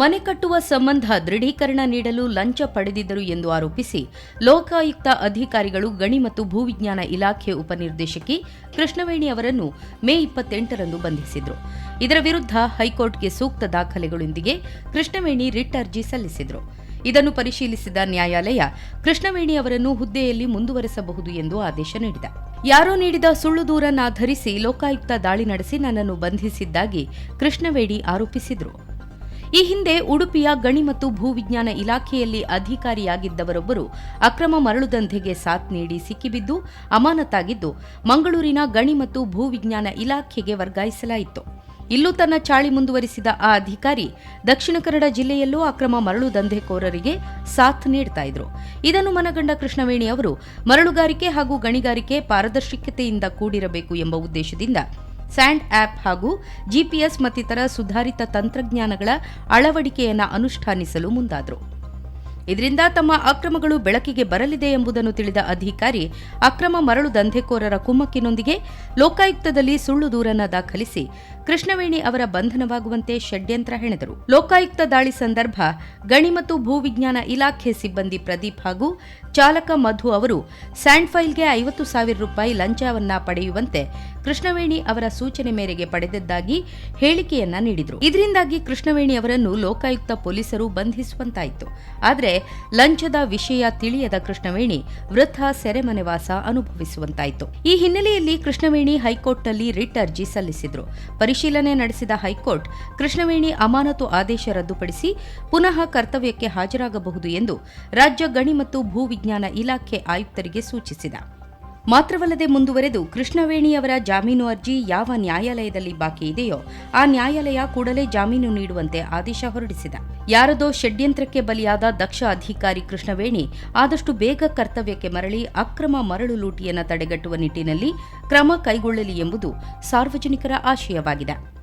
ಮನೆ ಕಟ್ಟುವ ಸಂಬಂಧ ದೃಢೀಕರಣ ನೀಡಲು ಲಂಚ ಪಡೆದಿದ್ದರು ಎಂದು ಆರೋಪಿಸಿ ಲೋಕಾಯುಕ್ತ ಅಧಿಕಾರಿಗಳು ಗಣಿ ಮತ್ತು ಭೂವಿಜ್ಞಾನ ಇಲಾಖೆ ಉಪನಿರ್ದೇಶಕಿ ಕೃಷ್ಣವೇಣಿ ಅವರನ್ನು ಮೇ ಇಪ್ಪತ್ತೆಂಟರಂದು ಬಂಧಿಸಿದರು. ಇದರ ವಿರುದ್ಧ ಹೈಕೋರ್ಟ್ಗೆ ಸೂಕ್ತ ದಾಖಲೆಗಳೊಂದಿಗೆ ಕೃಷ್ಣವೇಣಿ ರಿಟ್ ಅರ್ಜಿ ಸಲ್ಲಿಸಿದರು. ಇದನ್ನು ಪರಿಶೀಲಿಸಿದ ನ್ಯಾಯಾಲಯ ಕೃಷ್ಣವೇಣಿ ಅವರನ್ನು ಹುದ್ದೆಯಲ್ಲಿ ಮುಂದುವರೆಸಬಹುದು ಎಂದು ಆದೇಶ ನೀಡಿದೆ. ಯಾರೋ ನೀಡಿದ ಸುಳ್ಳು ದೂರನ್ನಾಧರಿಸಿ ಲೋಕಾಯುಕ್ತ ದಾಳಿ ನಡೆಸಿ ನನ್ನನ್ನು ಬಂಧಿಸಿದ್ದಾಗಿ ಕೃಷ್ಣವೇಣಿ ಆರೋಪಿಸಿದ್ರು. ಈ ಹಿಂದೆ ಉಡುಪಿಯ ಗಣಿ ಮತ್ತು ಭೂವಿಜ್ಞಾನ ಇಲಾಖೆಯಲ್ಲಿ ಅಧಿಕಾರಿಯಾಗಿದ್ದವರೊಬ್ಬರು ಅಕ್ರಮ ಮರಳು ದಂಧೆಗೆ ಸಾಥ್ ನೀಡಿ ಸಿಕ್ಕಿಬಿದ್ದು, ಅಮಾನತಾಗಿದ್ದು, ಮಂಗಳೂರಿನ ಗಣಿ ಮತ್ತು ಭೂವಿಜ್ಞಾನ ಇಲಾಖೆಗೆ ವರ್ಗಾಯಿಸಲಾಯಿತು. ಇಲ್ಲೂ ತನ್ನ ಚಾಳಿ ಮುಂದುವರಿಸಿದ ಆ ಅಧಿಕಾರಿ ದಕ್ಷಿಣ ಕನ್ನಡ ಜಿಲ್ಲೆಯಲ್ಲೂ ಅಕ್ರಮ ಮರಳು ದಂಧೆಕೋರರಿಗೆ ಸಾಥ್ ನೀಡ್ತಾ ಇದ್ರು. ಇದನ್ನು ಮನಗಂಡ ಕೃಷ್ಣವೇಣಿ ಅವರು ಮರಳುಗಾರಿಕೆ ಹಾಗೂ ಗಣಿಗಾರಿಕೆ ಪಾರದರ್ಶಕತೆಯಿಂದ ಕೂಡಿರಬೇಕು ಎಂಬ ಉದ್ದೇಶದಿಂದ ಸ್ಯಾಂಡ್ ಆಪ್ ಹಾಗೂ ಜಿಪಿಎಸ್ ಮತ್ತಿತರ ಸುಧಾರಿತ ತಂತ್ರಜ್ಞಾನಗಳ ಅಳವಡಿಕೆಯನ್ನು ಅನುಷ್ಠಾನಿಸಲು ಮುಂದಾದರು. ಇದರಿಂದ ತಮ್ಮ ಅಕ್ರಮಗಳು ಬೆಳಕಿಗೆ ಬರಲಿದೆ ಎಂಬುದನ್ನು ತಿಳಿದ ಅಧಿಕಾರಿ ಅಕ್ರಮ ಮರಳು ದಂಧೆಕೋರರ ಕುಮ್ಮಕ್ಕಿನೊಂದಿಗೆ ಲೋಕಾಯುಕ್ತದಲ್ಲಿ ಸುಳ್ಳು ದೂರನ್ನು ದಾಖಲಿಸಿ ಕೃಷ್ಣವೇಣಿ ಅವರ ಬಂಧನವಾಗುವಂತೆ ಷಡ್ಯಂತ್ರ ಹೆಣೆದರು. ಲೋಕಾಯುಕ್ತ ದಾಳಿ ಸಂದರ್ಭ, ಗಣಿ ಮತ್ತು ಭೂವಿಜ್ಞಾನ ಇಲಾಖೆ ಸಿಬ್ಬಂದಿ ಪ್ರದೀಪ್ ಹಾಗೂ ಚಾಲಕ ಮಧು ಅವರು ಸ್ಯಾಂಡ್ ಫೈಲ್ಗೆ ಐವತ್ತು ಸಾವಿರ ರೂಪಾಯಿ ಲಂಚವನ್ನ ಪಡೆಯುವಂತೆ ಕೃಷ್ಣವೇಣಿ ಅವರ ಸೂಚನೆ ಮೇರೆಗೆ ಪಡೆದಿದ್ದಾಗಿ ಹೇಳಿಕೆಯನ್ನ ನೀಡಿದರು. ಇದರಿಂದಾಗಿ ಕೃಷ್ಣವೇಣಿ ಅವರನ್ನು ಲೋಕಾಯುಕ್ತ ಪೊಲೀಸರು ಬಂಧಿಸುವಂತಾಯಿತು. ಆದರೆ ಲಂಚದ ವಿಷಯ ತಿಳಿಯದ ಕೃಷ್ಣವೇಣಿ ವೃಥ ಸೆರೆಮನೆವಾಸ ಅನುಭವಿಸುವಂತಾಯಿತು. ಈ ಹಿನ್ನೆಲೆಯಲ್ಲಿ ಕೃಷ್ಣವೇಣಿ ಹೈಕೋರ್ಟ್ನಲ್ಲಿ ರಿಟ್ ಅರ್ಜಿ ಸಲ್ಲಿಸಿದ್ರು. ಪರಿಶೀಲನೆ ನಡೆಸಿದ ಹೈಕೋರ್ಟ್, ಕೃಷ್ಣವೇಣಿ ಅಮಾನತು ಆದೇಶ ರದ್ದುಪಡಿಸಿ ಪುನಃ ಕರ್ತವ್ಯಕ್ಕೆ ಹಾಜರಾಗಬಹುದು ಎಂದು ರಾಜ್ಯ ಗಣಿ ಮತ್ತು ಭೂವಿಜ್ಞಾನ ಇಲಾಖೆ ಆಯುಕ್ತರಿಗೆ ಸೂಚಿಸಿದ. ಮಾತ್ರವಲ್ಲದೆ ಮುಂದುವರೆದು ಕೃಷ್ಣವೇಣಿಯವರ ಜಾಮೀನು ಅರ್ಜಿ ಯಾವ ನ್ಯಾಯಾಲಯದಲ್ಲಿ ಬಾಕಿ ಇದೆಯೋ ಆ ನ್ಯಾಯಾಲಯ ಕೂಡಲೇ ಜಾಮೀನು ನೀಡುವಂತೆ ಆದೇಶ ಹೊರಡಿಸಿದ. ಯಾರದೋ ಷಡ್ಯಂತ್ರಕ್ಕೆ ಬಲಿಯಾದ ದಕ್ಷ ಅಧಿಕಾರಿ ಕೃಷ್ಣವೇಣಿ ಆದಷ್ಟು ಬೇಗ ಕರ್ತವ್ಯಕ್ಕೆ ಮರಳಿ ಅಕ್ರಮ ಮರಳು ಲೂಟಿಯನ್ನು ತಡೆಗಟ್ಟುವ ನಿಟ್ಟಿನಲ್ಲಿ ಕ್ರಮ ಕೈಗೊಳ್ಳಲಿ ಎಂಬುದು ಸಾರ್ವಜನಿಕರ ಆಶಯವಾಗಿದೆ.